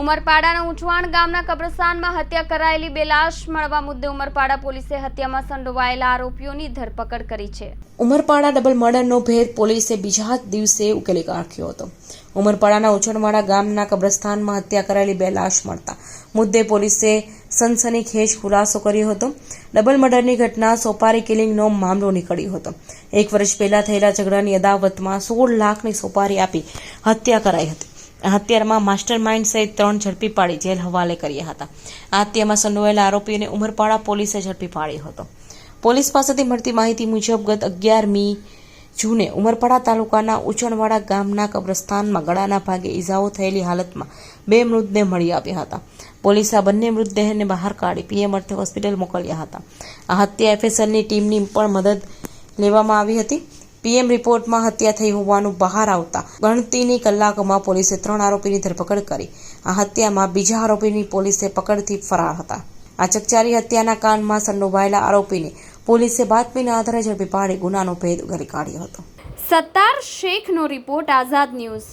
ઉમરપાડાના ઉંચવાણ ગામના કબ્રસ્તાનમાં હત્યા કરાયેલી બે લાશ મળવા મુદ્દે ઉમરપાડા પોલીસે હત્યામાં સંડોવાયેલા આરોપીઓની ધરપકડ કરી છે. ઉમરપાડા ડબલ મર્ડરનો ભેદ પોલીસે બીજા દિવસે ઉકેલી કાઢ્યો હતો. ઉમરપાડાના ઉંચણવાડા ગામના કબ્રસ્તાનમાં હત્યા કરાયેલી બે લાશ મળતા મુદ્દે પોલીસે સનસનીખેજ ખુલાસો કર્યો હતો. ડબલ મર્ડરની ઘટના સોપારી કિલિંગનો મામલો નીકળ્યો હતો. એક વર્ષ પહેલા થયેલા ઝઘડાની અદાવતમાં સોળ લાખની સોપારી આપી હત્યા કરાઈ હતી. હત્યામાં માસ્ટર માઇન્ડ સહિત ત્રણ ઝડપી પાડી જેલ હવાલે કર્યા હતા. આ હત્યામાં સંડોવાયેલા આરોપીઓને ઉમરપાડા પોલીસે ઝડપી પાડ્યો હતો. પોલીસ પાસેથી મળતી માહિતી મુજબ ગત અગિયારમી જૂને ઉમરપાડા તાલુકાના ઉચણવાડા ગામના કબ્રસ્તાનમાં ગળાના ભાગે ઈજાઓ થયેલી હાલતમાં બે મૃતદેહ મળી આવ્યા હતા. પોલીસે આ બંને મૃતદેહને બહાર કાઢી પીએમ અર્થે હોસ્પિટલ મોકલ્યા હતા. આ હત્યા એફએસએલની ટીમની પણ મદદ લેવામાં આવી હતી. પીએમ રિપોર્ટમાં હત્યા થઈ હોવાનું બહાર આવતા ગણતીની કલાકોમાં પોલીસે ત્રણ આરોપીની ધરપકડ કરી. આ હત્યામાં બીજા આરોપીની પોલીસે પકડથી ફરાર હતા. આ ચકચારી હત્યાના કાંડમાં સંડોવાયેલા આરોપીને પોલીસે બાતમીના આધારે ઝડપી પાડી ગુનાનો ભેદ ઉઘાડી કાઢ્યો હતો. સત્તાર શેખનો રિપોર્ટ આઝાદ ન્યૂઝ.